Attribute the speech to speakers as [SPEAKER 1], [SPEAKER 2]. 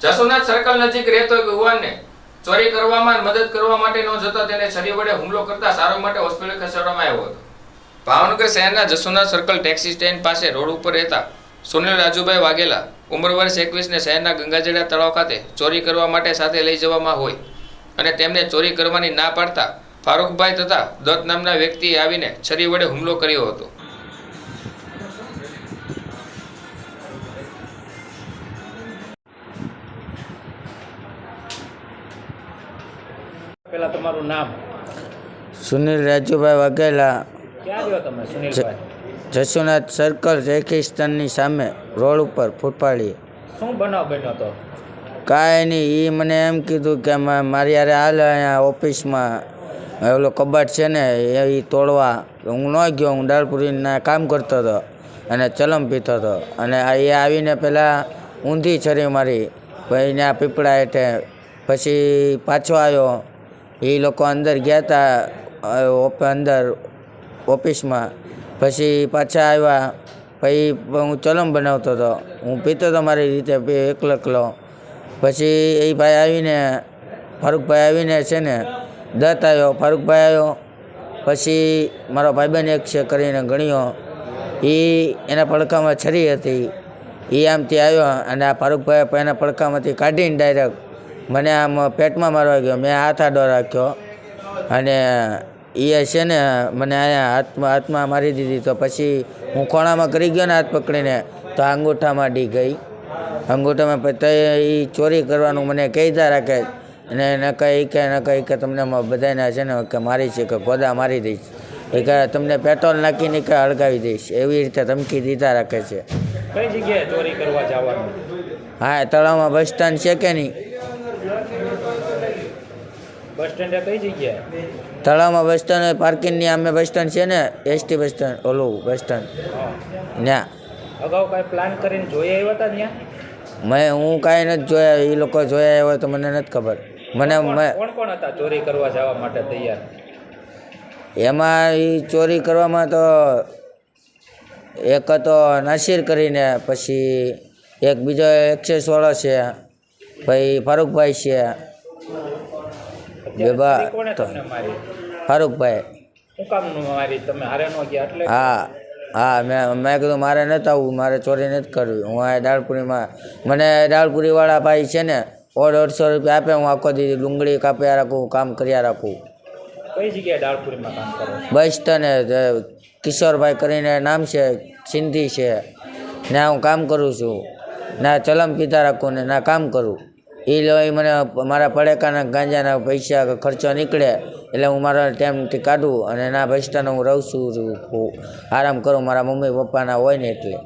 [SPEAKER 1] Jasunath circle નજીક રહેતો એક યુવાનને ચોરી કરવામાં મદદ કરવા માટે ન જતા તેને છરી વડે હુમલો કરતા સારવાર માટે હોસ્પિટલ ખસેડવામાં આવ્યો હતો. ભાવનગર શહેરના જસુનાથ સર્કલ ટેક્સી સ્ટેન્ડ પાસે રોડ ઉપર રહેતા સુનિલ રાજુભાઈ વાઘેલા ઉંમર વર્ષ એકવીસને શહેરના ગંગાજળા તળાવ ખાતે ચોરી કરવા માટે સાથે લઈ જવામાં હોય અને તેમને ચોરી કરવાની ના પાડતા ફારૂકભાઈ તથા દત્ત નામના વ્યક્તિએ આવીને છરી વડે હુમલો કર્યો હતો.
[SPEAKER 2] પેલા તમારું નામ?
[SPEAKER 3] સુનિલ રાજુભાઈ વાઘેલા.
[SPEAKER 2] ક્યાં રહ્યો તમે સુનિલભાઈ?
[SPEAKER 3] જસુનાથ સર્કલ રેખિસ્તાનની સામે રોડ ઉપર ફૂટપાડી.
[SPEAKER 2] શું બનાવ બન્યો તો?
[SPEAKER 3] કાંઈ નહીં એ મને એમ કીધું કે મારી યારે હાલ અહીંયા ઓફિસમાં. ઓલો કબાટ છે ને એ તોડવા. હું ન ગયો હું દાળપુરીના કામ કરતો હતો અને ચલમ પીતો હતો. અને આ એ આવીને પહેલાં ઊંધી છરી મારી. પછી ત્યાં પીપળા હેઠે પછી પાછો આવ્યો. એ લોકો અંદર ગયા હતા અંદર ઓફિસમાં. પછી પાછા આવ્યા. પછી હું ચલમ બનાવતો હતો. હું પીતો હતો મારી રીતે એકલો એકલો. પછી એ ભાઈ આવીને, ફારૂકભાઈ આવીને છે ને, દત્ત આવ્યો. ફારૂકભાઈ આવ્યો. પછી મારો ભાઈબંધ એક છે કરીને ગણ્યો. એ એના પડખામાં છરી હતી. એ આમથી આવ્યો અને આ ફારૂકભાઈ એના પડખામાંથી કાઢીને ડાયરેક્ટ મને આમ પેટમાં મારવા ગયો મેં હાથ આડો રાખ્યો અને એ છે ને મને અહીંયા હાથમાં હાથમાં મારી દીધી. તો પછી હું ખોણામાં કરી ગયો ને હાથ પકડીને તો અંગૂઠામાં ડી ગઈ. અંગૂઠામાં તો એ ચોરી કરવાનું મને કહેતા રાખે અને એને કહી કે એને કહી કે તમને બધાને છે ને કે મારી છે કે ગોદા મારી દઈશ. એ કે તમને પેટ્રોલ નાખીને કે હળગાવી દઈશ. એવી રીતે ધમકી દીધા રાખે છે.
[SPEAKER 2] કઈ જગ્યાએ ચોરી કરવા જવાનું?
[SPEAKER 3] હા તળાવમાં બસ સ્ટેન્ડ છે કે નહીં?
[SPEAKER 2] બસ સ્ટેન્ડ કઈ જગ્યાએ?
[SPEAKER 3] તળાવમાં બસ સ્ટેન્ડ પાર્કિંગની અમે બસ સ્ટેન્ડ છે ને એસટી બસ સ્ટેન્ડ ઓલું બસ સ્ટેન્ડ. ન્યા.
[SPEAKER 2] અગાઉ કાંઈ પ્લાન કરીને જોઈ આવ્યા હતા ત્યાં?
[SPEAKER 3] મેં હું કાંઈ નથી જોયા એ લોકો જોયા હોય તો મને નથી ખબર. મને
[SPEAKER 2] કોણ કોણ હતા ચોરી કરવા જવા માટે તૈયાર?
[SPEAKER 3] એમાં એ ચોરી કરવામાં તો એક હતો નાસિર કરીને પછી એક બીજો એક્સેસવાળો છે પછી ફારૂકભાઈ છે.
[SPEAKER 2] મારી?
[SPEAKER 3] ફારૂકભાઈ. હા હા મેં મેં કીધું મારે નથી આવવું મારે ચોરી નથી કરવી. હું આ દાળપુરીમાં મને દાળપુરીવાળા ભાઈ છે ને ઓઢ અઢસો રૂપિયા આપે હું આખો દીધી ડુંગળી કાપ્યા રાખું કામ કર્યા રાખું.
[SPEAKER 2] કઈ જગ્યાએ ડાળપુરીમાં કામ કરો?
[SPEAKER 3] બસ તને કિશોરભાઈ કરીને નામ છે સિંધી છે. ને હું કામ કરું છું. ના ચલમ પીતા રાખું ને ના કામ કરું. એ લો એ મને મારા પડેકાના ગાંજાના પૈસા ખર્ચો નીકળે એટલે હું મારા ટાઈમથી કાઢું અને ના બસ હું રહું છું આરામ કરું. મારા મમ્મી પપ્પાના હોય ને એટલે.